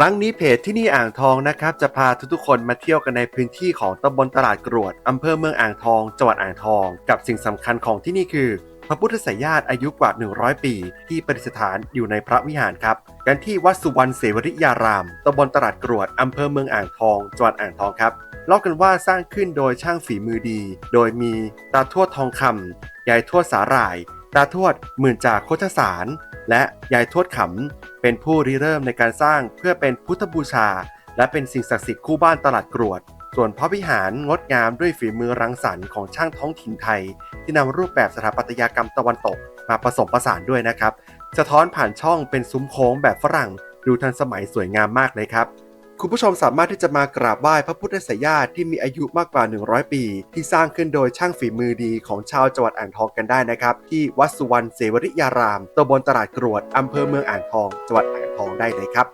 ครั้งนี้เพจที่นี่อ่างทองนะครับจะพาทุกๆคนมาเที่ยวกันในพื้นที่ของตำบลตลาดกรวดอำเภอเมืองอ่างทอง จังหวัดอ่างทอง กับสิ่งสำคัญของที่นี่คือ พระพุทธสายาติอายุกว่า 100 ปี ที่ประดิษฐานอยู่ในพระวิหารครับ กันที่วัดสุวรรณเสวริยารามตำบลตลาดกรวดอำเภอเมืองอ่างทองจังหวัดอ่างทองครับเล่ากันว่าสร้างขึ้นโดยช่างฝีมือดี โดยมีตาทวดทองคำยายทวดสาหร่าย ตาทวดหมื่นจากโคชสาร และยายทวดขำเป็นผู้ริเริ่มในการสร้างเพื่อเป็นพุทธบูชา และเป็นสิ่งศักดิ์สิทธิ์คู่บ้านตลาดกรวด ส่วนพระวิหารงดงามด้วยฝีมือรังสรรค์ของช่างท้องถิ่นไทย ที่นำรูปแบบสถาปัตยกรรมตะวันตกมาผสมผสานด้วยนะครับ สะท้อนผ่านช่องเป็นซุ้มโค้งแบบฝรั่งดูทันสมัยสวยงามมากเลยครับ คุณผู้ชมสามารถที่จะมากราบไหว้พระพุทธสยญาติที่มีอายุมากกว่า 100 ปี ที่สร้างขึ้นโดยช่างฝีมือดีของชาวจังหวัดอ่างทองกันได้นะครับ ที่วัดสุวรรณเสวริยารามตำบลตลาดกรวดอำเภอเมืองอ่างทองจังหวัดอ่างทองได้เลยครับ